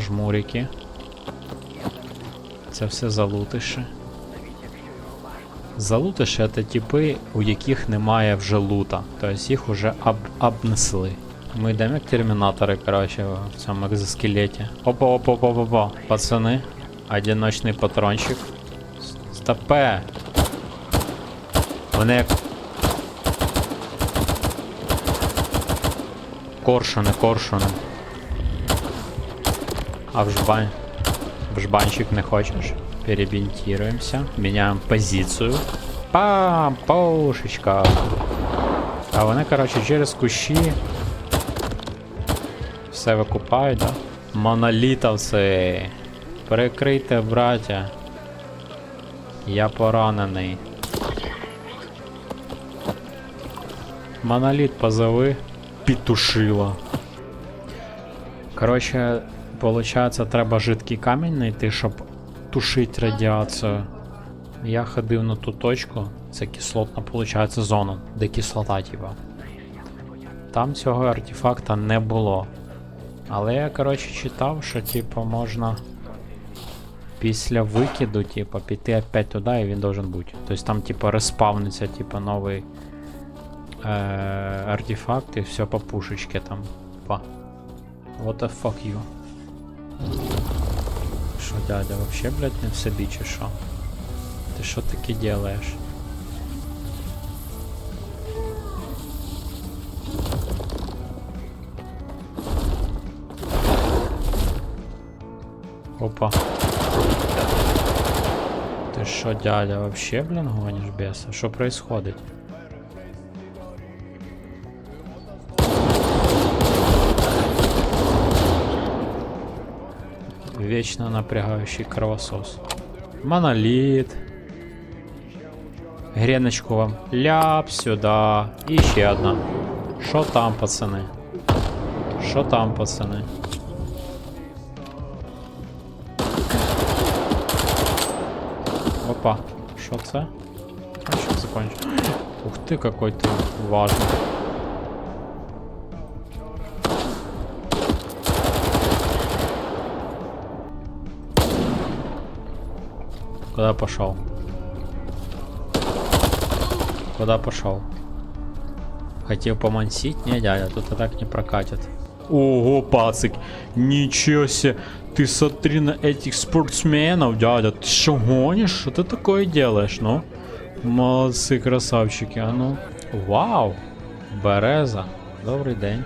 жмурики. Це все залутиші. Залутиші це типи, у яких немає вже лута. Тобто їх вже об обнесли. Ми йдемо як термінатори, коротше, в цьому екзоскелеті. Опа, опа, опа, опа, опа. Пацани, одиночний патрончик. Стопе! Вони як. Коршуни, коршуни. А в жбань. В жбанчик не хочешь? Перебинтируемся. Меняем позицию. Пам! Пушечка. А вони, короче, через кущі. Все викупають, да? Монолітовці. Прикрийте, браття. Я поранений. Моноліт позови. Петушила. Коротше, Получається, треба жидкий камінь знайти, щоб тушити радіацію. Я ходив на ту точку, це кислотна, получається, зона, де кислота, типа. Там цього артефакта не було. Але я, коротше, читав, що типу можна після викиду, типу, піти опять туди і він должен бути. Тобто там, типу, респавниться, типу, новий е- артефакт і все по пушечке там. Па. What the fuck you? Що, дядя, вообще, блядь, не в собі чи що? Ти що таке делаєш? Опа. Ты что, дядя, вообще, блин, гонишь беса? Что происходит? Вечно напрягающий кровосос. Монолит. Греночку вам. Ляп сюда. И еще одна. Что там, пацаны? Что там, пацаны? Опа, що це? А? Ух ти, какой ти важний. Куда пошел? Куда пошел? Хотел помансить? Не, дядя, тут и так не прокатит. Ого, пацик, ничего себе. Ты смотри на этих спортсменов, дядя. Ты что гонишь? Что ты такое делаешь, ну? Молодцы, красавчики, а ну. Вау! Береза. Добрий день.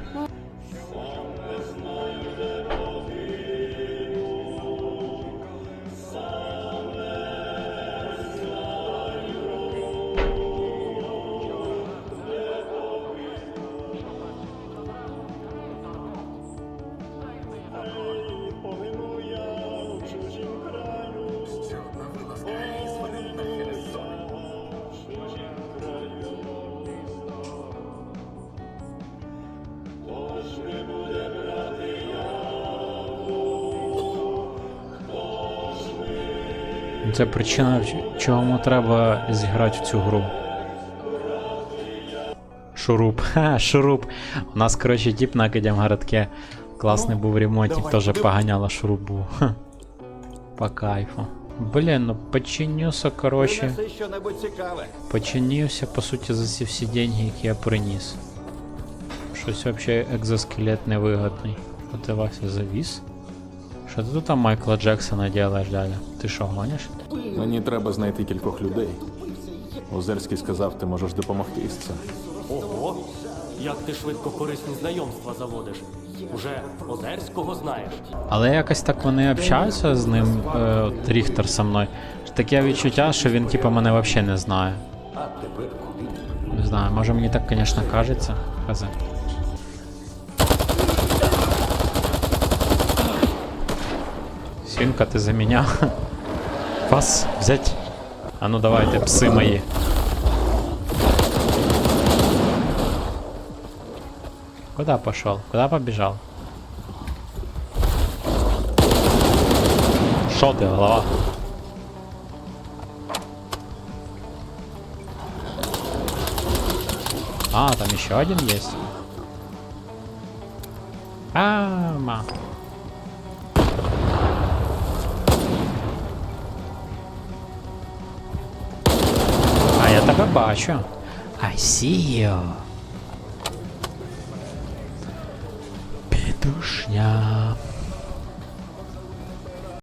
Це причина, чому треба зіграти в цю гру. Шуруп. Ха, шуруп. У нас, коротше, тип на Академгородке класний був ремонтик, теж поганяло шуруп був. Ха. По кайфу. Блін, ну починюся, коротше. Починився, по суті, за ці всі деньги, які я приніс. Щось взагалі екзоскелет невигодний. Що ти Вася завіз? Що ти тут там Майкла Джексона делаєш, дядя? Ти що, гониш? Мені треба знайти кількох людей. Озерський сказав, ти можеш допомогти з цим. Ого, як ти швидко корисні знайомства заводиш. Уже Озерського знаєш. Але якось так вони общаються з ним, е, от Ріхтер со мною. Таке відчуття, що він типу мене взагалі не знає. Не знаю, може мені так, звісно, кажеться. Хазе. Свинка, ти за меня. Вас взять? А ну давайте, псы мои. Куда пошел? Куда побежал? Шо ты, голова? А, там еще один есть. А, ма. Тебе бачу. I see you. Підушня.